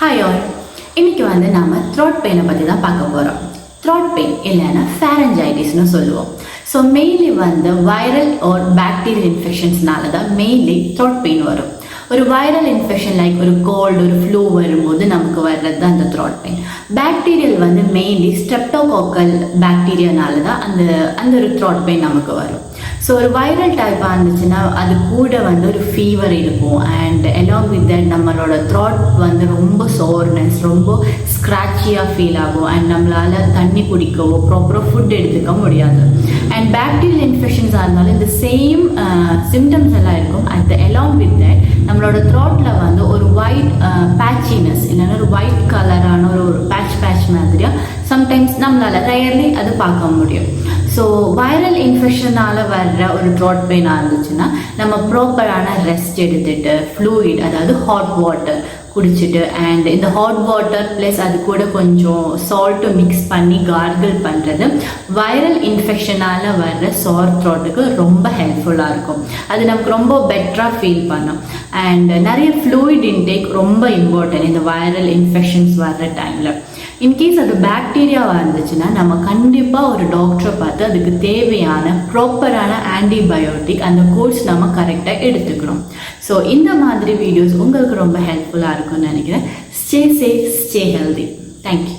Hi all இன்றைக்கி வந்து நாம் த்ரோட் பெயினை பற்றி தான் பார்க்க போகிறோம் த்ரோட் பெயின் இல்லைன்னா ஃபேரஞ்சைட்டிஸ்னு சொல்லுவோம். ஸோ மெயின்லி வந்து வைரல் ஆர் பேக்டீரியல் இன்ஃபெக்ஷன்ஸ்னால தான் மெயின்லி த்ரோட் பெயின் வரும். ஒரு வைரல் இன்ஃபெக்ஷன் லைக் ஒரு கோல்டு ஒரு ஃப்ளூ வரும்போது நமக்கு வர்றது தான் அந்த த்ராட் பெயின் பாக்டீரியல் வந்து மெயின்லி ஸ்டெப்டோகோக்கல் பாக்டீரியானால தான் அந்த அந்த ஒரு த்ரோட் பெயின் நமக்கு வரும் ஸோ ஒரு வைரல் டைப்பாக இருந்துச்சுன்னா அது கூட வந்து ஒரு ஃபீவர் இருக்கும் அண்ட் எலாங் வித் தட் நம்மளோட த்ராட் வந்து ரொம்ப சோர்னஸ் ரொம்ப ஸ்க்ராட்சியாக ஃபீல் ஆகும் அண்ட் நம்மளால் தண்ணி குடிக்கவோ ப்ராப்பராக ஃபுட் எடுத்துக்க முடியாது அண்ட் பாக்டீரியல் இன்ஃபெக்ஷன்ஸாக இருந்தாலும் இந்த சேம் சிம்டம்ஸ் எல்லாம் இருக்கும் அட் த த்ராட்டில் வந்து ஒரு ஒயிட் பேச்சினஸ் uh, இல்லைன்னா ஒரு ஒயிட் கலரான ஒரு ஒரு பேட்ச் பேட்ச் மாதிரியாக சம்டைம்ஸ் நம்மளால் ரயர்லி அது பார்க்க முடியும். ஸோ வைரல் இன்ஃபெக்ஷனால் வர்ற ஒரு த்ராட் பெயினாக இருந்துச்சுன்னா நம்ம ப்ராப்பரான ரெஸ்ட் எடுத்துட்டு ஃப்ளூயிட் அதாவது ஹாட் வாட்டர் குடிச்சிட்டு அண்ட் இந்த ஹாட் வாட்டர் ப்ளஸ் அது கூட கொஞ்சம் சால்ட்டு மிக்ஸ் பண்ணி கார்கிள் பண்ணுறது வைரல் இன்ஃபெக்ஷனால் வர்ற சோர் த்ரோட்டுக்கு ரொம்ப ஹெல்ப்ஃபுல்லாக இருக்கும். அது நமக்கு ரொம்ப பெட்டராக ஃபீல் பண்ணும். அண்ட் நிறைய ஃப்ளூயிட் இன்டேக் ரொம்ப இம்பார்ட்டன்ட் இந்த வைரல் இன்ஃபெக்ஷன்ஸ் வர்ற டைமில் இன்கேஸ் அது பாக்டீரியாவாக இருந்துச்சுன்னா நம்ம கண்டிப்பாக ஒரு டாக்டரை பார்த்து அதுக்கு தேவையான ப்ராப்பரான ஆன்டிபயோட்டிக் அந்த கோர்ஸ் நம்ம கரெக்டாக எடுத்துக்கிறோம். ஸோ இந்த மாதிரி வீடியோஸ் உங்களுக்கு ரொம்ப ஹெல்ப்ஃபுல்லாக இருக்கும்னு நினைக்கிறேன். Stay safe stay healthy thank you